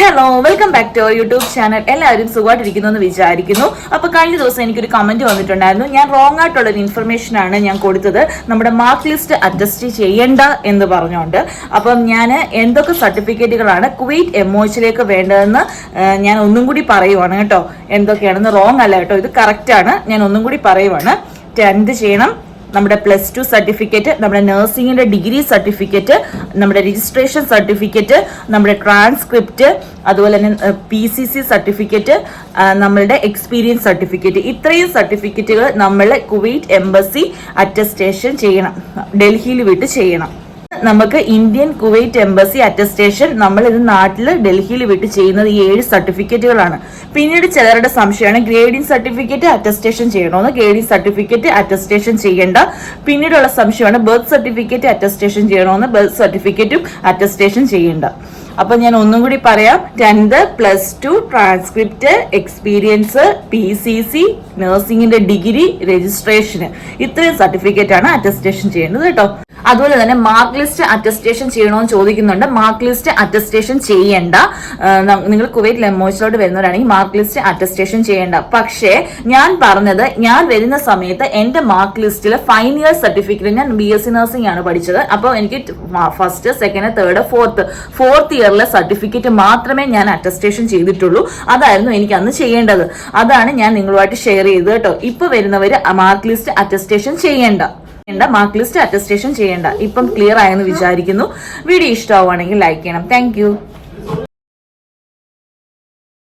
Hello welcome back to our YouTube channel എല്ലാവരും സുഖമായിട്ടിരിക്കുന്നു എന്ന് വിചാരിക്കുന്നു. അപ്പൊ കഴിഞ്ഞ ദിവസം എനിക്കൊരു കമന്റ് വന്നിട്ടുണ്ടായിരുന്നു. ഞാൻ റോങ് ആയിട്ടുള്ള ഒരു ഇൻഫർമേഷൻ ആണ് ഞാൻ കൊടുത്തത്. നമ്മുടെ മാർക്ക് ലിസ്റ്റ് അഡ്ജസ്റ്റ് ചെയ്യേണ്ട എന്ന് പറഞ്ഞുകൊണ്ട് അപ്പം ഞാൻ എന്തൊക്കെ സർട്ടിഫിക്കറ്റുകളാണ് കുവൈറ്റ് എംഒച്ചിലേക്ക് വേണ്ടതെന്ന് ഞാൻ ഒന്നും കൂടി പറയുവാണ് കേട്ടോ. എന്തൊക്കെയാണെന്ന് റോങ് അല്ല കേട്ടോ. ഇത് കറക്റ്റ് ആണ്. ഞാൻ ഒന്നും കൂടി പറയുവാണ്. എന്ത് ചെയ്യണം. നമ്മുടെ പ്ലസ് ടു സർട്ടിഫിക്കറ്റ് നമ്മുടെ നഴ്സിംഗിന്റെ ഡിഗ്രി സർട്ടിഫിക്കറ്റ് നമ്മുടെ രജിസ്ട്രേഷൻ സർട്ടിഫിക്കറ്റ് നമ്മുടെ ട്രാൻസ്ക്രിപ്റ്റ് അതുപോലെ തന്നെ പി സി സി സർട്ടിഫിക്കറ്റ് നമ്മളുടെ എക്സ്പീരിയൻസ് സർട്ടിഫിക്കറ്റ് ഇത്രയും സർട്ടിഫിക്കറ്റുകൾ നമ്മൾ കുവൈറ്റ് എംബസി അറ്റസ്റ്റേഷൻ ചെയ്യണം. ഡൽഹിയിൽ വിട്ട് ചെയ്യണം. നമുക്ക് ഇന്ത്യൻ കുവൈറ്റ് എംബസി അറ്റസ്റ്റേഷൻ നമ്മൾ ഇത് നാട്ടിൽ ഡൽഹിയിൽ വിട്ട് ചെയ്യുന്നത് ഈ ഏഴ് സർട്ടിഫിക്കറ്റുകളാണ്. പിന്നീട് ചിലരുടെ സംശയമാണ് ഗ്രേഡിംഗ് സർട്ടിഫിക്കറ്റ് അറ്റസ്റ്റേഷൻ ചെയ്യണമെന്ന് ഗ്രേഡിംഗ് സർട്ടിഫിക്കറ്റ് അറ്റസ്റ്റേഷൻ ചെയ്യേണ്ട. പിന്നീടുള്ള സംശയമാണ് ബർത്ത് സർട്ടിഫിക്കറ്റ് അറ്റസ്റ്റേഷൻ ചെയ്യണമെന്ന് ബർത്ത് സർട്ടിഫിക്കറ്റും അറ്റസ്റ്റേഷൻ ചെയ്യേണ്ട. അപ്പൊ ഞാൻ ഒന്നും കൂടി പറയാം. Tenth plus two transcript experience P C C നഴ്സിംഗിന്റെ degree രജിസ്ട്രേഷന്. ഇത്രയും സർട്ടിഫിക്കറ്റ് ആണ് അറ്റസ്റ്റേഷൻ ചെയ്യേണ്ടത് കേട്ടോ. അതുപോലെ തന്നെ മാർക്ക് ലിസ്റ്റ് അറ്റസ്റ്റേഷൻ ചെയ്യണമെന്ന് ചോദിക്കുന്നുണ്ട്. മാർക്ക് ലിസ്റ്റ് അറ്റസ്റ്റേഷൻ ചെയ്യേണ്ട നിങ്ങൾ കുവൈറ്റ് ലെമോസിലോട്ട് വരുന്നവരാണെങ്കിൽ മാർക്ക് ലിസ്റ്റ് അറ്റസ്റ്റേഷൻ ചെയ്യേണ്ട. പക്ഷേ ഞാൻ പറഞ്ഞത് ഞാൻ വരുന്ന സമയത്ത് എന്റെ മാർക്ക് ലിസ്റ്റിൽ ഫൈൻ ഇയർ സർട്ടിഫിക്കറ്റ് ഞാൻ ബി എസ് സി നഴ്സിംഗ് ആണ് പഠിച്ചത്. അപ്പോൾ എനിക്ക് first second third fourth fourth ഇയറിലെ certificate മാത്രമേ ഞാൻ അറ്റസ്റ്റേഷൻ ചെയ്തിട്ടുള്ളൂ. അതായിരുന്നു എനിക്ക് അന്ന് ചെയ്യേണ്ടത്. അതാണ് ഞാൻ നിങ്ങളുമായിട്ട് ഷെയർ ചെയ്തത് കേട്ടോ. ഇപ്പൊ വരുന്നവര് മാർക്ക് ലിസ്റ്റ് അറ്റസ്റ്റേഷൻ ചെയ്യേണ്ട. ചെയ്യേണ്ട മാർക്ക് ലിസ്റ്റ് അറ്റസ്റ്റേഷൻ ചെയ്യേണ്ട. ഇപ്പം ക്ലിയർ ആയെന്ന് വിചാരിക്കുന്നു. വീഡിയോ ഇഷ്ടമാവുകയാണെങ്കിൽ ലൈക്ക് ചെയ്യണം. താങ്ക്